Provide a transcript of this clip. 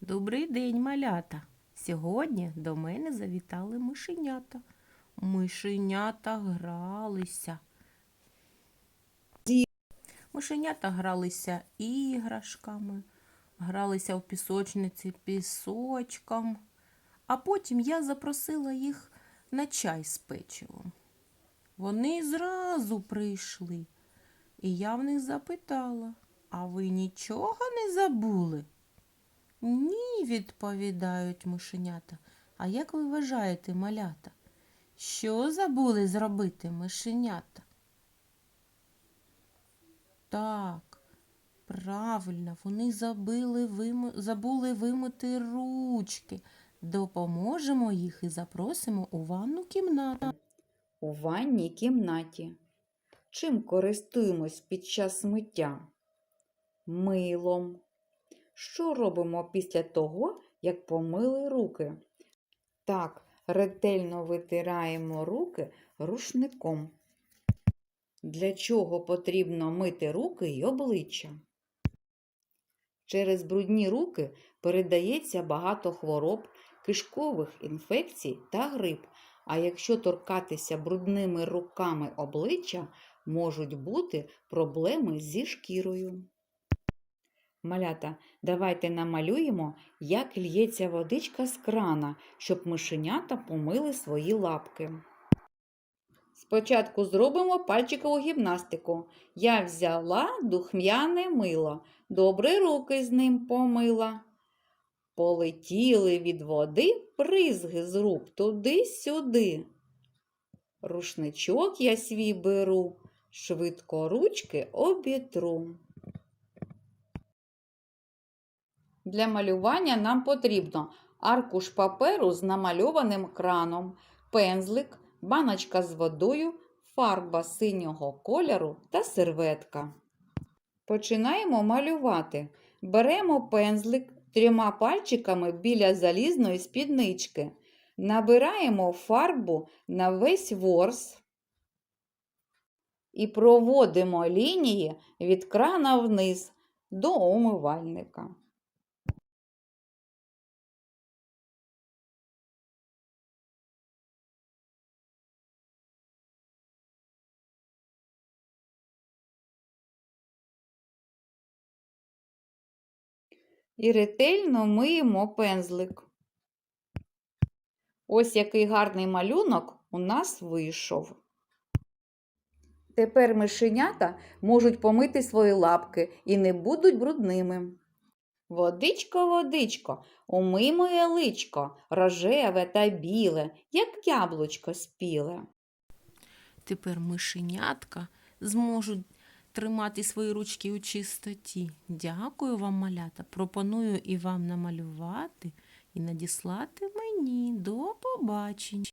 Добрий день, малята. Сьогодні до мене завітали мишенята. Мишенята гралися. Мишенята гралися іграшками, гралися в пісочниці пісочком. А потім я запросила їх на чай з печивом. Вони зразу прийшли. І я в них запитала, а ви нічого не забули? Ні, відповідають мишенята. А як ви вважаєте, малята? Що забули зробити мишенята? Так, правильно, вони забили, вими... забули вимити ручки. Допоможемо їх і запросимо у ванну кімнату. у ванній кімнаті. Чим користуємось під час миття? Милом. Що робимо після того, як помили руки? Так, ретельно витираємо руки рушником. Для чого потрібно мити руки й обличчя? Через брудні руки передається багато хвороб, кишкових інфекцій та грип. А якщо торкатися брудними руками обличчя, можуть бути проблеми зі шкірою. Малята, давайте намалюємо, як л'ється водичка з крана, щоб мишенята помили свої лапки. Спочатку зробимо пальчикову гімнастику. Я взяла духм'яне мило, добре руки з ним помила. Полетіли від води бризги з рук туди-сюди. Рушничок я свій беру, швидко ручки обітру. Для малювання нам потрібно аркуш паперу з намальованим краном, пензлик, баночка з водою, фарба синього кольору та серветка. Починаємо малювати. Беремо пензлик трьома пальчиками біля залізної спіднички. Набираємо фарбу на весь ворс і проводимо лінії від крана вниз до умивальника. І ретельно миємо пензлик. Ось який гарний малюнок у нас вийшов. Тепер мишенята можуть помити свої лапки і не будуть брудними. Водичко, водичко, умий моє личко, рожеве та біле, як яблучко спіле. Тепер мишенятка зможуть тримати свої ручки у чистоті. Дякую вам, малята. Пропоную і вам намалювати і надіслати мені. До побачення.